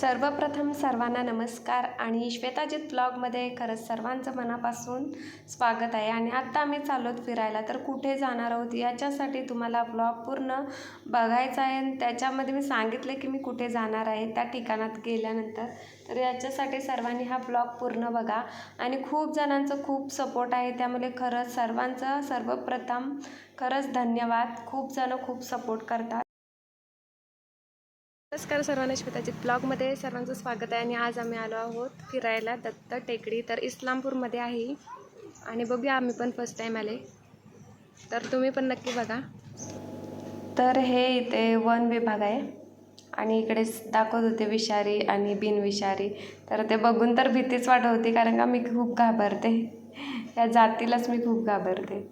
सर्वप्रथम सर्वांना नमस्कार आणि श्वेताजित ब्लॉगमध्ये खरंच सर्वांचं मनापासून स्वागत आहे. आणि आत्ता आम्ही चालत फिरायला. तर कुठे जाणार आहोत याच्यासाठी तुम्हाला ब्लॉग पूर्ण बघायचा आहे. आणि त्याच्यामध्ये मी सांगितले की मी कुठे जाणार आहे त्या ठिकाणात गेल्यानंतर. तर याच्यासाठी सर्वांनी हा ब्लॉग पूर्ण बघा. आणि खूप जणांचं खूप सपोर्ट आहे. त्यामुळे खरंच सर्वांचं सर्वप्रथम खरंच धन्यवाद. खूप जणं खूप सपोर्ट करतात. नमस्कार सर्वांना श्वेताजित ब्लॉगमध्ये सर्वांचं स्वागत आहे आणि आज आम्ही आलो आहोत फिरायला दत्त टेकडी. तर इस्लामपूरमध्ये आहे आणि बघूया आम्ही पण फर्स्ट टाईम आले. तर तुम्ही पण नक्की बघा. तर हे इथे वन विभाग आहे. आणि इकडे दाखवत होते विषारी आणि बिनविषारी. तर ते बघून तर भीतीच वाटत होती कारण का मी खूप घाबरते. या जातीलाच मी खूप घाबरते.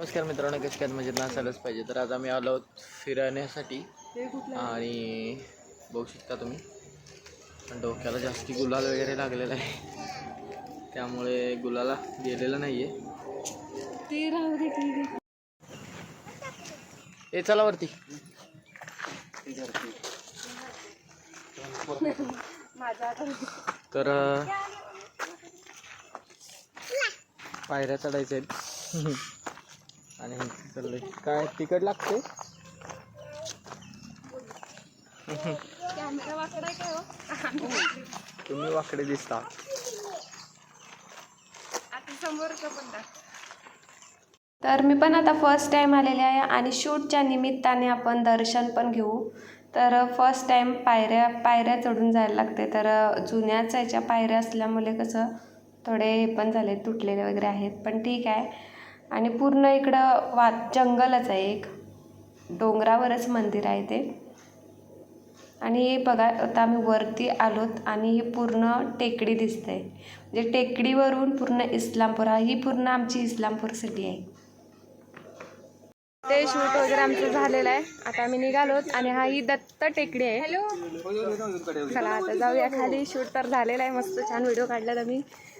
नमस्कार मित्रांनो कशी म्हणजे ना? पाहिजे. तर आज आम्ही आलो आहोत फिरण्यासाठी. आणि बघू शकता तुम्ही. डोक्याला जास्ती गुलाल वगैरे लागलेला आहे. त्यामुळे गुलाला गेलेलं नाही आहे ती चला वरती. तर पायऱ्या चढायच्या आहेत. आणि चाललंय काय तिकट लागते हो? तुम्ही वाकडे दिसता. आता समोरचं पण तर मी पण आता फर्स्ट टाईम आलेले आहे आणि शूटच्या निमित्ताने आपण दर्शन पण घेऊ. तर फर्स्ट टाईम पायऱ्या पायऱ्या चढून जायला लागते. तर जुन्याच याच्या पायऱ्या असल्यामुळे कसं थोडे हे पण झाले तुटलेले वगैरे आहेत. पण ठीक आहे. आणि पूर्ण इकडं वा जंगलच आहे एक. डोंगरावरच मंदिर आहे ते. आणि हे बघा आता आम्ही वरती आलोत आणि ही पूर्ण टेकडी दिसते म्हणजे टेकडीवरून पूर्ण इस्लामपूर हा ही पूर्ण आमची इस्लामपूर सिटी आहे. ते शूट वगैरे आमचं झालेलं आहे. आता आम्ही निघालोत आणि हा ही दत्त टेकडी आहे. हॅलो चला आता जाऊया. खाली शूट तर झालेला आहे. मस्त छान व्हिडिओ काढलात आम्ही.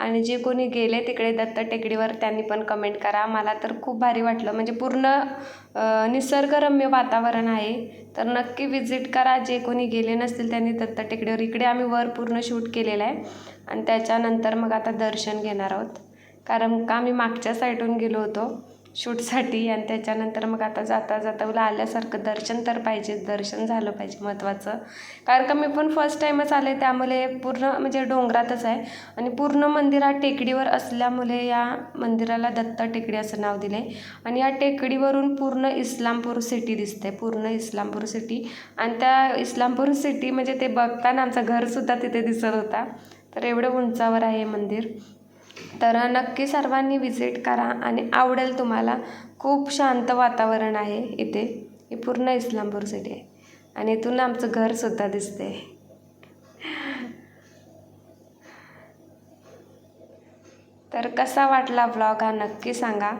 आणि जे कोणी गेले तिकडे दत्त टेकडीवर त्यांनी पण कमेंट करा. मला तर खूप भारी वाटलं. म्हणजे पूर्ण निसर्गरम्य वातावरण आहे. तर नक्की विजिट करा. जे कोणी गेले नसतील त्यांनी दत्त टेकडीवर. इकडे आम्ही वर पूर्ण शूट केलेलं आहे. आणि त्याच्यानंतर मग आता दर्शन घेणार आहोत. कारण का आम्ही मागच्या साईडून गेलो होतो. शूटसाठी आणि त्याच्यानंतर मग आता जाता जाता मला आल्यासारखं दर्शन तर पाहिजे दर्शन झालं पाहिजे महत्त्वाचं कारण का मी पण फर्स्ट टाईमच आले त्यामुळे पूर्ण म्हणजे डोंगरातच आहे. आणि पूर्ण मंदिर हा टेकडीवर असल्यामुळे या मंदिराला दत्त टेकडी असं नाव दिलं आहे आणि या टेकडीवरून पूर्ण इस्लामपूर सिटी दिसते पूर्ण इस्लामपूर सिटी आणि त्या इस्लामपूर सिटी म्हणजे ते बघताना आमचं घरसुद्धा तिथे दिसत होता. तर एवढं उंचावर आहे हे मंदिर. तर नक्की सर्वांनी विजिट करा आणि आवडेल तुम्हाला. खूप शांत वातावरण आहे इथे. ही पूर्ण इस्लामपूर सिटी आहे. आणि इथून आमचं घरसुद्धा दिसते तर कसा वाटला ब्लॉग हा नक्की सांगा.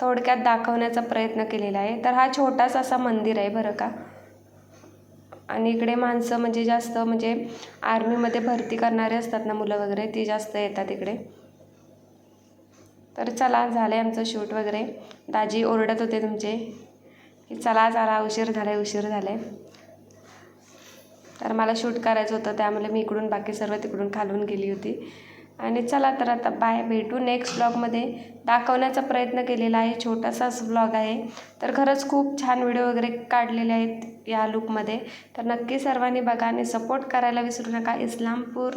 थोडक्यात दाखवण्याचा प्रयत्न केलेला आहे. तर हा छोटासा असा मंदिर आहे बरं का. आणि इकडे माणसं म्हणजे जास्त म्हणजे आर्मीमध्ये भरती करणारे असतात ना मुलं वगैरे ती जास्त येतात इकडे. तर चला झालं आहे आमचं शूट वगैरे. दाजी ओरडत होते तुमचे की चला चला उशीर झाला आहे उशीर झाला आहे तर मला शूट करायचं होतं त्यामुळे मी इकडून बाकी सर्व तिकडून खालून गेली होती. आणि चला तर आता बाय भेटू नेक्स्ट ब्लॉगमध्ये दाखवण्याचा प्रयत्न केलेला आहे छोटासाच ब्लॉग आहे. तर खरंच खूप छान व्हिडिओ वगैरे काढलेले आहेत या लुकमध्ये तर नक्की सर्वांनी बघा आणि सपोर्ट करायला विसरू नका. इस्लामपूर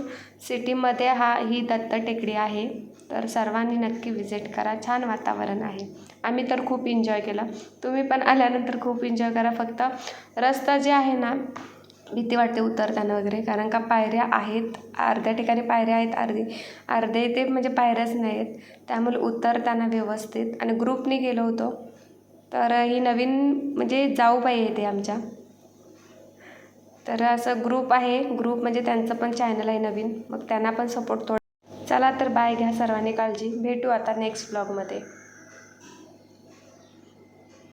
सिटीमध्ये हा ही दत्त टेकडी आहे. तर सर्वांनी नक्की विजिट करा. छान वातावरण आहे. आम्ही तर खूप एन्जॉय केला. तुम्ही पण आल्यानंतर खूप एन्जॉय करा. फक्त रस्ता जे आहे ना भीती वाटते उतरताना वगैरे. कारण का पायऱ्या आहेत अर्ध्या ठिकाणी पायऱ्या आहेत अर्धी अर्धे ते म्हणजे पायऱ्याच नाही आहेत त्यामुळे उतरताना व्यवस्थित. आणि ग्रुपने गेलो होतो तर ही नवीन म्हणजे जाऊबाई आहे ते आमच्या. तर असं ग्रुप आहे. ग्रुप म्हणजे त्यांचं पण चॅनल आहे नवीन. मग त्यांना पण सपोर्ट थोडा. चला तर बाय घ्या सर्वांनी काळजी. भेटू आता नेक्स्ट ब्लॉगमध्ये